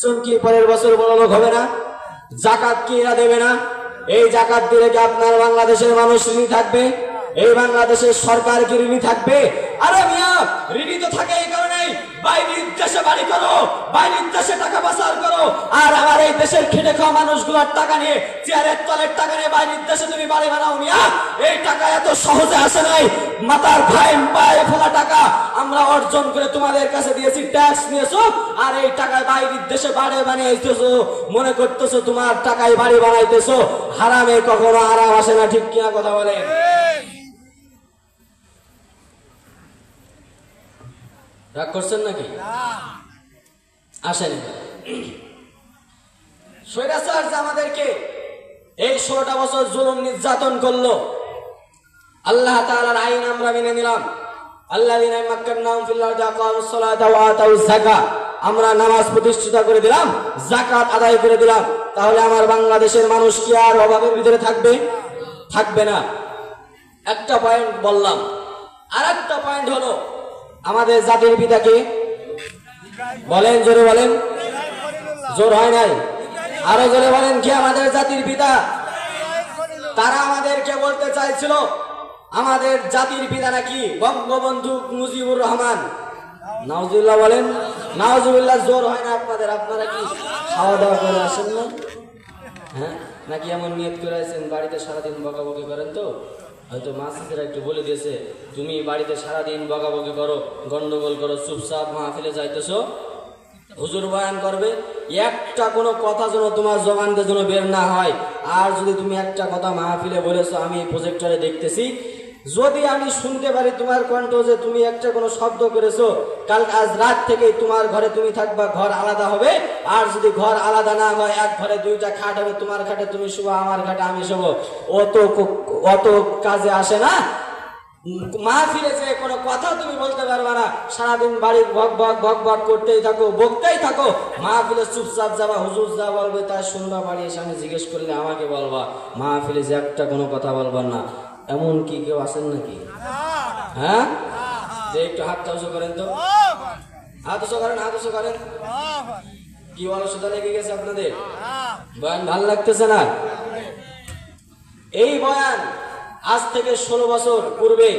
চুমকি পরের বছর বড় হবে না? জাকাত কি এরা দেবে না? এই জাকাত দিলে কি আপনার বাংলাদেশের মানুষ ঋণী থাকবে? এই বাংলাদেশের সরকার কি ঋণী থাকবে? আরে মিয়া, ঋণী তো থাকে এই কারণেই। বাইরের দেশে বাড়ি করো, বাইরের দেশে টাকা পাচার করো। আর আমার এই দেশের খেটে খাওয়া মানুষগুলোর টাকা নিয়ে, চেয়ারের তলের টাকা নিয়ে বাইরের দেশে তুমি বাড়ি বানাও মিয়া। এই টাকা এত সহজে আসে নাই। মাতার ভাই পায়ে ফেলা টাকা আমরা অর্জন করে তোমাদের কাছে দিয়েছি ট্যাক্স নিয়েছো আর এই টাকায় বাইরের দেশে বাড়ি বানিয়েছো মনে করতেছো তোমার টাকায় বাড়ি বানাইতেছো হারামে কখনো আরাম আসে না ঠিক কিনা কথা বলে রাগ করছেন নাকি? আসেন আমাদেরকে এই ষোলোটা বছর জুলুম নির্যাতন করল আল্লাহ তাআলার আইন আমরা মেনে নিলাম। আল্লাযীনা মাক্কান্নাহুম ফিল আরদি আকামুস সালাতা ওয়া আমরা নামাজ প্রতিষ্ঠিত করে দিলাম, যাকাত আদায় করে দিলাম। তাহলে আমার বাংলাদেশের মানুষ কি আর অভাবের ভিতরে থাকবে? থাকবে না। একটা পয়েন্ট বললাম। আর একটা পয়েন্ট হলো, আমাদের জাতির পিতাকে বলেন, জোরে বলেন। জোর হয় নাই? আরও জোরে বলেন কি আমাদের জাতির পিতা? তারা আমাদেরকে বলতে চাইছিল আমাদের জাতির পিতা নাকি বঙ্গবন্ধু মুজিবুর রহমান। নাওজুল্লাহ বলেন, নাওজুবিল্লাহ জোর হয় না আপনাদের। আপনারা কি খাওয়া দাওয়া করে আসেন না? হ্যাঁ? নাকি এমন নিয়ত করে আছেন বাড়িতে সারাদিন বকাবকি করেন তো? হয়তো মাসিদের একটু বলে দিয়েছে, তুমি বাড়িতে সারাদিন বকাবকি করো, গন্ডগোল করো, চুপচাপ মাহফিলে যাইতেছো। হুজুর বয়ান করবে, একটা কোনো কথা যেন তোমার জবানদের জন্য বের না হয়। আর যদি তুমি একটা কথা মাহফিলে বলেছ, আমি প্রজেক্টরে দেখতেছি যদি আমি শুনতে পারি তোমার কণ্ঠ যে তুমি একটা কোনো শব্দ করেছ, কাল আজ রাত থেকে তোমার ঘরে তুমি থাকবা, ঘর আলাদা হবে। আর যদি ঘর আলাদা না হয়, এক ঘরে দুইটা খাট হবে, তোমার খাটে তুমি শুভ আমার খাটে আমি শুভ অত অত কাজে আসে না। মা ফিরেছে কোনো কথা তুমি বলতে পারবে না। সারাদিন বাড়ি ভক ভক ভক ভক করতেই থাকো, বকতেই থাকো। মাহফিলে চুপচাপ যাবা, হুজুর যা বলবে তা শুনবা, বাড়ি এসে আমি জিজ্ঞেস করলে আমাকে বলবা। মাহফিলে যে একটা কোনো কথা বলবার না। এমন কি কেউ আছেন নাকি? হ্যাঁ? যে একটু হাতটা উঁচু করেন তো। হাত উঁচু করেন, হাত উঁচু করেন। কি অলসতা লেগে গেছে আপনাদের? বয়ান ভালো লাগতেছে না? এই বয়ান আজ থেকে ষোলো বছর পূর্বে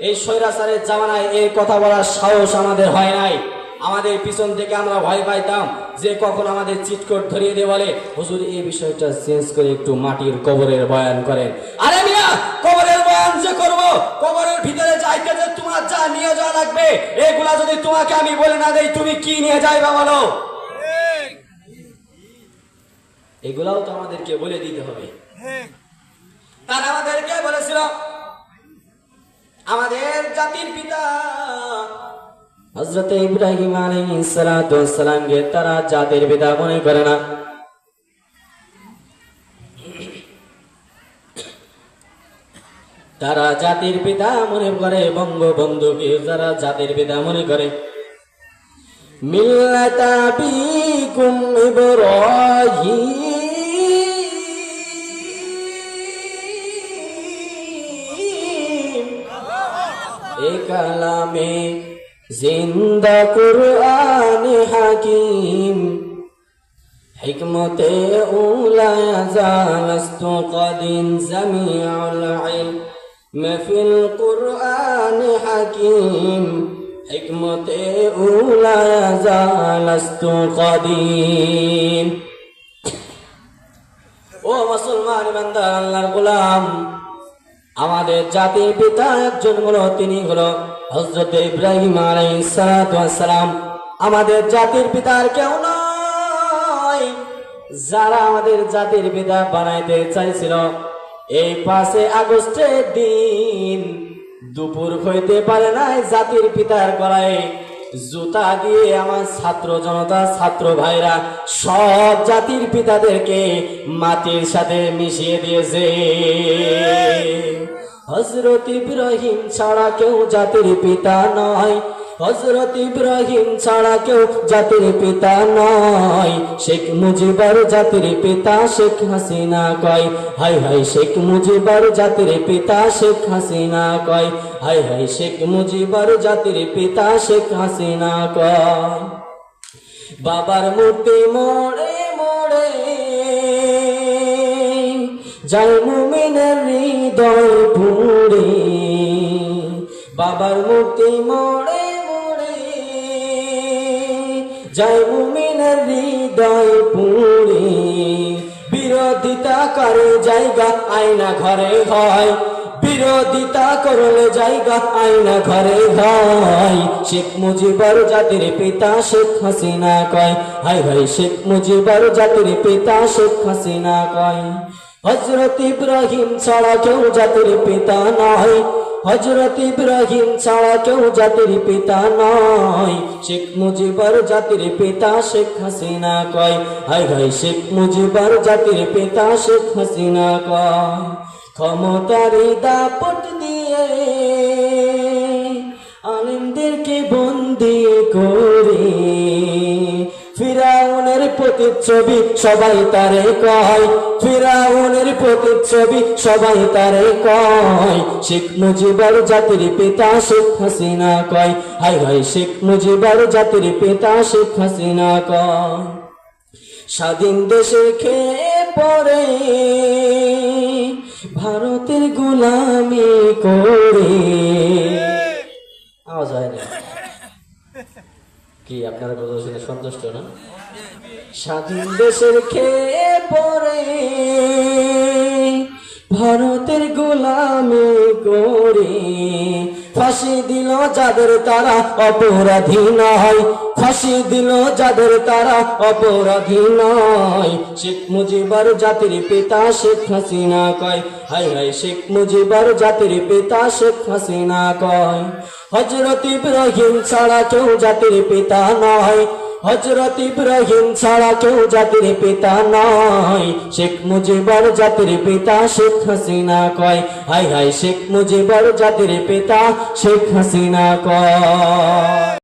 এই স্বৈরাচারের জামানায় এই কথা বলার সাহস আমাদের হয় নাই। আমাদের পিছন থেকে আমরা ভয় পাইতাম যে কখন আমাদের চিটকট ধরিয়ে দিয়ে হুজুর, এই বিষয়টা চেঞ্জ করে একটু মাটির কবরের বয়ান করেন। আরে মিয়া কবরের বয়ান যে করব। কবরের ভিতরে যাইতে যে তোমার যা নিয়ে যাওয়া লাগবে, এগুলা যদি তোমাকে আমি বলে না দেই, তুমি কি নিয়ে যাইবা বলো? এগুলাও তো আমাদেরকে বলে দিতে হবে। তারা আমাদেরকে বলেছিল, আমাদের জাতির পিতা হজরত ইব্রাহিম আলাইহিসসালামকে তারা জাতির পিতা মনে করে না। তারা জাতির পিতা মনে করে, বঙ্গবন্ধুকে যারা জাতির পিতা মনে করে। মিল্লাতা বিকুম ইব্রাহিম। এ কালামে জিন্দা কুরআন হাকিম। হিকমতে উলায়া জালস্তু কদিন জামিউল ইলম। ফিল কুরআন হাকিম, হিকমতে উলায়া জালস্তু কদিম। ও মুসলমান ইমানদার আল্লাহর গোলাম, আমাদের জাতির পিতা একজন হলো, তিনি হলো হজরত ইব্রাহিম আলাইসালাম আমাদের জাতির পিতার কেউ নয় যারা আমাদের জাতির পিতা বানাইতে চাইছিল এই পাঁচে আগস্টের দিন দুপুর হইতে পারে নাই জাতির পিতার গলায় জুতা দিয়ে আমার ছাত্র জনতা, ছাত্র ভাইরা সব জাতির পিতাদেরকে মাটির সাথে মিশিয়ে দিয়েছে। হজরত ইব্রাহিম ছাড়া কেউ জাতির পিতা নয়। হজরত ইব্রাহিম ছাড়া কেউ জাতির পিতা নয়। শেখ মুজিবার জাতির পিতা শেখ হাসিনা কয়। হাই হাই শেখ মুজিবার জাতির পিতা শেখ হাসিনা কয়। হাই হাই শেখ মুজিবার জাতির পিতা শেখ হাসিনা কয়। বাবার মূর্তি মোড়ে মোড়ে যায় মুমিনের হৃদয় পুড়ে বাবার মূর্তি মোড়ে যায় মুমিনের হৃদয় পুড়ে বিরোধিতা করে জায়গা আয়না ঘরে হয়। বিরোধিতা করলে জায়গা আয়না ঘরে হয়। শেখ মুজিবর জাতির পিতা শেখ হাসিনা কয় হাই ভাই শেখ মুজিবর জাতির পিতা শেখ হাসিনা কয়। হজরত ইব্রাহিম ছাড়া কেউ জাতির পিতা নয়। হজরত ইব্রাহিম ছাড়া কেউ জাতির পিতা নয়। শেখ মুজিবর জাতির পিতা শেখ হাসিনা কয়। হাই হাই, শেখ মুজিবর জাতির পিতা শেখ হাসিনা কয়। ক্ষমতারি দাপট দিয়ে আলিমদেরকে বন্দি প্রতিচ্ছবি সবাই তারে কয়। ফিরাউনের প্রতিচ্ছবি সবাই তারে কয়। শেখ মুজিবর জাতির পিতা শেখ হাসিনা কয়। হাই হাই শেখ মুজিবর জাতির পিতা শেখ হাসিনা কয়। স্বাধীন দেশে খেয়ে পরে ভারতের গোলামি করে। আওয়াজ হয় না। কি, আপনারা কথা শুনে সন্তুষ্ট না? স্বাধীন দেশের খেয়ে পরে ভারতের গোলামি করে ফাঁসি দিল যাদের তারা অপরাধী নয়। ফাঁসি দিল যাদের তারা অপরাধী নয়। শেখ মুজিবর জাতির পিতা শেখ হাসিনা কয়। হাই হাই শেখ মুজিবর জাতির পিতা শেখ হাসিনা কয়। হজরত ইব্রাহিম ছাড়া কেউ জাতির পিতা নয়। হজরত ইব্রাহিম ছাড়া কেউ জাতির পিতা নয়। শেখ মুজিবর জাতির পিতা শেখ হাসিনা কয়। হাই হাই শেখ মুজিবর জাতির পিতা শেখ হাসিনা কয়।